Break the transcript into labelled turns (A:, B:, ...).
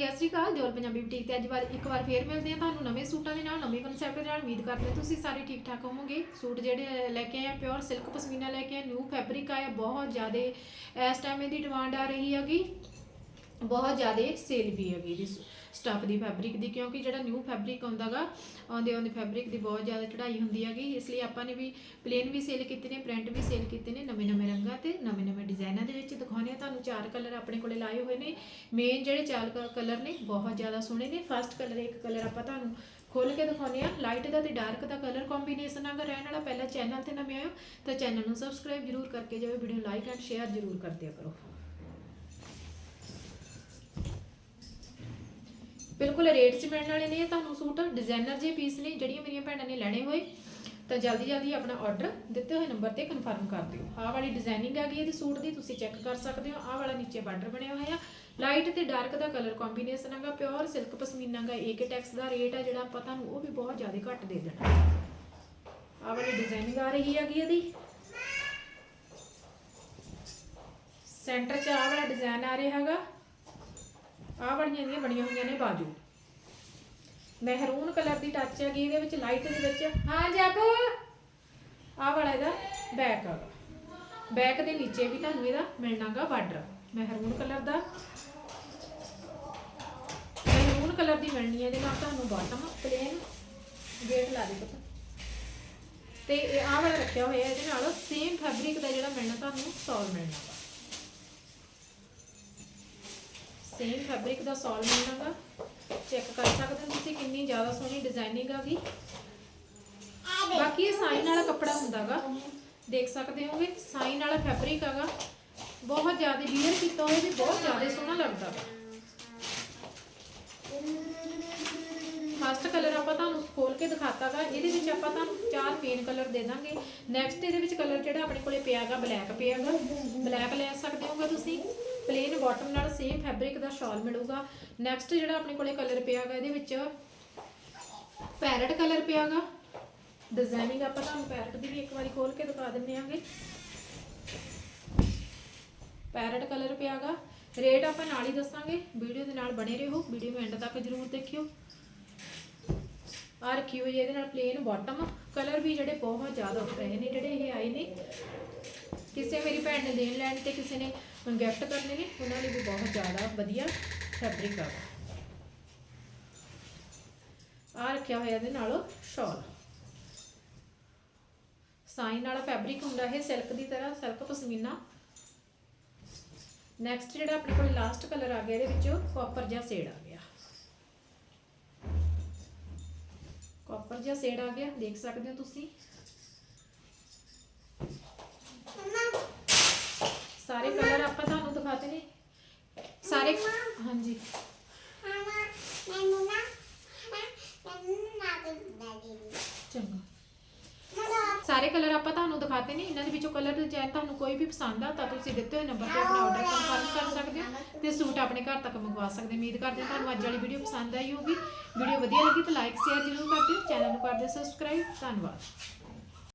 A: ਜੀ ਸਤਿ ਸ਼੍ਰੀ ਅਕਾਲ। ਦਿਓਲ ਪੰਜਾਬੀ ਬੁਟੀਕ ਤੇ ਅੱਜ ਵਾਰ ਇੱਕ ਵਾਰ ਫੇਰ ਮਿਲਦੇ ਆ ਤੁਹਾਨੂੰ ਨਵੇਂ ਸੂਟਾਂ ਦੇ ਨਾਲ, ਨਵੇਂ ਕਨਸੈਪਟ ਦੇ ਨਾਲ। ਉਮੀਦ ਕਰਦੇ ਹਾਂ ਤੁਸੀਂ ਸਾਰੇ ਠੀਕ ਠਾਕ ਹੋਵੋਗੇ। ਸੂਟ ਜਿਹੜੇ ਲੈ ਕੇ ਆਏ ਆ ਪਿਓਰ ਸਿਲਕ ਪਸ਼ਮੀਨਾ ਲੈ ਕੇ ਆਏ ਨਿਊ ਫੈਬਰਿਕ ਆਇਆ, ਬਹੁਤ ਜ਼ਿਆਦਾ, ਇਸ ਟਾਈਮ ਇਹਦੀ ਡਿਮਾਂਡ ਆ ਰਹੀ ਹੈਗੀ। ਬਹੁਤ ਜ਼ਿਆਦਾ ਸੇਲ ਵੀ ਹੈਗੀ ਜੀ ਸਟਫ ਦੀ ਫੈਬਰਿਕ ਦੀ, ਕਿਉਂਕਿ ਜਿਹੜਾ ਨਿਊ ਫੈਬਰਿਕ ਆਉਂਦਾਗਾ, ਆਉਂਦੇ ਆਉਂਦੇ ਫੈਬਰਿਕ ਦੀ ਬਹੁਤ ਜ਼ਿਆਦਾ ਚੜ੍ਹਾਈ ਹੁੰਦੀ ਹੈਗੀ। ਇਸ ਲਈ ਆਪਾਂ ਨੇ ਵੀ ਪਲੇਨ ਵੀ ਸੇਲ ਕੀਤੇ ਨੇ ਪ੍ਰਿੰਟ ਵੀ ਸੇਲ ਕੀਤੇ ਨੇ, ਨਵੇਂ ਨਵੇਂ ਰੰਗਾਂ ਤੇ ਨਵੇਂ ਨਵੇਂ ਡਿਜ਼ਾਈਨਾਂ ਦੇ ਵਿੱਚ ਦਿਖਾਉਂਦੇ ਆ ਤੁਹਾਨੂੰ। ਚਾਰ ਕਲਰ ਆਪਣੇ ਕੋਲੇ ਲਾਏ ਹੋਏ ਨੇ। ਮੇਨ ਜਿਹੜੇ ਚਾਰ ਕਲਰ ਨੇ, ਬਹੁਤ ਜ਼ਿਆਦਾ ਸੋਹਣੇ ਨੇ। ਫਸਟ ਕਲਰ ਇੱਕ ਕਲਰ ਆਪਾਂ ਤੁਹਾਨੂੰ ਖੋਲ ਕੇ ਦਿਖਾਉਂਦੇ ਆ। ਲਾਈਟ ਦਾ ਤੇ ਡਾਰਕ ਦਾ ਕਲਰ ਕੰਬੀਨੇਸ਼ਨ ਅਗਰ ਰਹਿਣ ਵਾਲਾ ਪਹਿਲਾਂ ਚੈਨਲ ਤੇ ਨਵੇਂ ਆਇਓ, ਤਾਂ ਚੈਨਲ ਨੂੰ ਸਬਸਕ੍ਰਾਈਬ ਜਰੂਰ ਕਰਕੇ ਜਾਓ ਵੀਡੀਓ ਲਾਈਕ ਐਂਡ ਸ਼ੇਅਰ ਜਰੂਰ ਕਰ ਕਰੋ। ਬਿਲਕੁਲ ਰੇਟ 'ਚ ਮਿਲਣ ਵਾਲੇ ਨੇ ਤੁਹਾਨੂੰ ਸੂਟ ਡਿਜ਼ਾਈਨਰ ਜੇ ਪੀਸ ਨੇ, ਜਿਹੜੀਆਂ ਮੇਰੀਆਂ ਭੈਣਾਂ ਨੇ ਲੈਣੇ ਹੋਏ। ਤਾਂ ਜਲਦੀ ਜਲਦੀ ਆਪਣਾ ਆਰਡਰ ਦਿੱਤੇ ਹੋਏ ਨੰਬਰ ਤੇ ਕਨਫਰਮ ਕਰ ਦਿਓ। ਆਹ ਵਾਲੀ ਡਿਜ਼ਾਈਨਿੰਗ ਆ ਗਈ, ਇਹਦੀ ਸੂਟ ਦੀ ਤੁਸੀਂ ਚੈੱਕ ਕਰ ਸਕਦੇ ਹੋ। ਆਹ ਵਾਲਾ ਨੀਚੇ ਬਾਰਡਰ ਬਣਿਆ ਹੋਇਆ। ਲਾਈਟ ਤੇ ਡਾਰਕ ਦਾ ਕਲਰ ਕੰਬੀਨੇਸ਼ਨ ਹੈਗਾ ਪਿਓਰ ਸਿਲਕ ਪਸ਼ਮੀਨਾ ਦਾ ਏਕੇ ਟੈਕਸ ਦਾ ਰੇਟ ਆ ਜਿਹੜਾ ਆਪਾਂ ਤੁਹਾਨੂੰ ਉਹ ਵੀ ਬਹੁਤ ਜ਼ਿਆਦਾ ਘੱਟ ਦੇ ਦੇਣਾ। ਆਹ ਵਾਲੀ ਡਿਜ਼ਾਈਨਿੰਗ ਆ ਰਹੀ ਹੈਗੀ ਇਹਦੀ। ਸੈਂਟਰ 'ਚ ਆਹ ਵਾਲਾ ਡਿਜ਼ਾਈਨ ਆ ਰਿਹਾ ਹੈਗਾ। ਆਹ ਵਾਲੀਆਂ ਇਹਦੀਆਂ ਬਣੀਆਂ ਹੋਈਆਂ ਨੇ ਬਾਜੂ। ਮਹਿਰੂਨ ਕਲਰ ਦੀ ਟੱਚ ਹੈਗੀ, ਇਹਦੇ ਵਿੱਚ ਲਾਈਟ ਦੇ ਵਿੱਚ। ਹਾਂ ਜੱਬ ਆਹ ਵਾਲਾ ਇਹਦਾ ਬੈਕ ਹੈਗਾ ਬੈਕ ਦੇ ਨੀਚੇ ਵੀ ਤੁਹਾਨੂੰ ਇਹਦਾ ਮਿਲਣਾਗਾ ਬਾਰਡਰ ਮਹਿਰੂਨ ਕਲਰ ਦਾ। ਮਹਿਰੂਨ ਕਲਰ ਦੀ ਮਿਲਣੀ ਹੈ ਇਹਦੇ ਨਾਲ ਤੁਹਾਨੂੰ ਬਾਟਮ ਪਲੇਨ ਗੇਟ ਲਾ ਦੇ ਪਤਾ। ਤੇ ਇਹ ਆਹ ਵਾਲਾ ਰੱਖਿਆ ਹੋਇਆ ਇਹਦੇ ਨਾਲ ਸੇਮ ਫੈਬਰਿਕ ਦਾ ਜਿਹੜਾ ਮਿਲਣਾ, ਤੁਹਾਨੂੰ ਸੌਲ ਮਿਲਣਾ। ਸੇਮ ਫੈਬਰਿਕ ਦਾ ਸੌਲ ਮਿਲਣਾਗਾ ਚੈੱਕ ਕਰ ਸਕਦੇ ਹੋ ਤੁਸੀਂ ਕਿੰਨੀ ਜ਼ਿਆਦਾ ਸੋਹਣੀ ਡਿਜ਼ਾਈਨਿੰਗ ਆਗੀ ਬਾਕੀ ਇਹ ਸਾਈਨ ਵਾਲਾ ਕੱਪੜਾ ਹੁੰਦਾਗਾ। ਦੇਖ ਸਕਦੇ ਹੋਗੇ ਸਾਈਨ ਵਾਲਾ ਫੈਬਰਿਕ ਹੈਗਾ। ਬਹੁਤ ਜ਼ਿਆਦਾ ਵੀਅਰ ਕੀਤਾ ਹੋਇਆ ਵੀ ਬਹੁਤ ਜ਼ਿਆਦਾ ਸੋਹਣਾ ਲੱਗਦਾ। ਫਸਟ ਕਲਰ ਆਪਾਂ ਤੁਹਾਨੂੰ ਖੋਲ ਕੇ ਦਿਖਾਤਾਗਾ। ਇਹਦੇ ਵਿੱਚ ਆਪਾਂ ਤੁਹਾਨੂੰ ਚਾਰ ਪੇਨ ਕਲਰ ਦੇ ਦਾਂਗੇ। ਨੈਕਸਟ ਇਹਦੇ ਵਿੱਚ ਕਲਰ ਜਿਹੜਾ ਆਪਣੇ ਕੋਲੇ ਪਿਆਗਾ ਬਲੈਕ ਪਿਆਗਾ ਬਲੈਕ ਲੈ ਸਕਦੇ ਹੋਗੇ ਤੁਸੀਂ। ਪਲੇਨ ਬਾਟਮ ਨਾਲ ਸੇਮ ਫੈਬਰਿਕ ਦਾ ਸ਼ਾਲ ਮਿਲੂਗਾ। ਨੈਕਸਟ ਜਿਹੜਾ ਆਪਣੇ ਕੋਲੇ ਕਲਰ ਪਿਆਗਾ, ਇਹਦੇ ਵਿੱਚ ਪੈਰਟ ਕਲਰ ਪਿਆਗਾ। ਡਿਜ਼ਾਈਨਿੰਗ ਆਪਾਂ ਤੁਹਾਨੂੰ ਪੈਰਟ ਦੀ ਵੀ ਇੱਕ ਵਾਰੀ ਖੋਲ ਕੇ ਦਿਖਾ ਦਿੰਨੇ ਆਂਗੇ। Parrot colour ਪਿਆਗਾ। ਰੇਟ ਆਪਾਂ ਨਾਲ ਹੀ ਦੱਸਾਂਗੇ। ਵੀਡੀਓ ਦੇ ਨਾਲ ਬਣੇ ਰਹੋ। ਵੀਡੀਓ ਨੂੰ ਐਂਡ ਤੱਕ ਜਰੂਰ ਦੇਖਿਓ। ਆ ਰੱਖੀ ਹੋਈ ਇਹਦੇ ਨਾਲ ਪਲੇਨ ਬਾਟਮ ਕਲਰ ਵੀ ਜਿਹੜੇ ਬਹੁਤ ਜ਼ਿਆਦਾ ਉੱਠ ਰਹੇ ਨੇ, ਜਿਹੜੇ ਇਹ ਆਏ ਨੇ। ਕਿਸੇ ਮੇਰੀ ਭੈਣ ਨੇ ਦੇਣ ਲੈਣ ਤੇ ਕਿਸੇ ਨੇ ਗਿਫਟ ਕਰਨੇ ਨੇ, ਉਹਨਾਂ ਲਈ ਵੀ ਬਹੁਤ ਜ਼ਿਆਦਾ ਵਧੀਆ ਫੈਬਰਿਕ ਆ। ਆ ਰੱਖਿਆ ਹੋਇਆ ਇਹਦੇ ਨਾਲ ਸ਼ਾਲ ਸਾਈਨ ਵਾਲਾ ਫੈਬਰਿਕ ਹੁੰਦਾ ਇਹ ਸਿਲਕ ਦੀ ਤਰ੍ਹਾਂ ਸਿਲਕ ਪਸ਼ਮੀਨਾ ਨੈਕਸਟ ਜਿਹੜਾ ਆਪਣੇ ਕੋਲ ਲਾਸਟ ਕਲਰ ਆ ਗਿਆ, ਇਹਦੇ ਵਿੱਚ ਕਾਪਰ ਜਾਂ ਸ਼ੇਡ ਆ ਗਿਆ। ਕਾਪਰ ਜਾਂ ਸ਼ੇਡ ਆ ਗਿਆ, ਦੇਖ ਸਕਦੇ ਹੋ ਤੁਸੀਂ। ਸਾਰੇ ਹਾਂਜੀ। ਚੰਗਾ। ਸਾਰੇ ਕਲਰ ਆਪਾਂ ਤੁਹਾਨੂੰ ਦਿਖਾਤੇ ਨੇ, ਇਹਨਾਂ ਦੇ ਵਿੱਚੋਂ ਕਲਰ ਡਿਜ਼ਾਈਨ ਤੁਹਾਨੂੰ ਕੋਈ ਵੀ ਪਸੰਦ ਆ, ਤਾਂ ਤੁਸੀਂ ਦਿੱਤੇ ਹੋਏ ਨੰਬਰ ਤੇ ਆਪਣਾ ਆਰਡਰ ਕਨਫਰਮ ਕਰ ਸਕਦੇ ਹੋ ਤੇ ਸੂਟ ਆਪਣੇ ਘਰ ਤੱਕ ਮੰਗਵਾ ਸਕਦੇ ਹੋ। ਉਮੀਦ ਕਰਦੇ ਹਾਂ ਤੁਹਾਨੂੰ ਅੱਜ ਵਾਲੀ ਵੀਡੀਓ ਪਸੰਦ ਆਈ ਹੋਊਗੀ। ਵੀਡੀਓ ਵਧੀਆ ਲੱਗੀ ਤਾਂ ਲਾਈਕ ਸ਼ੇਅਰ ਜ਼ਰੂਰ ਕਰ ਦਿਓ। ਚੈਨਲ ਨੂੰ ਕਰ ਦਿਓ ਸਬਸਕ੍ਰਾਈਬ ਧੰਨਵਾਦ।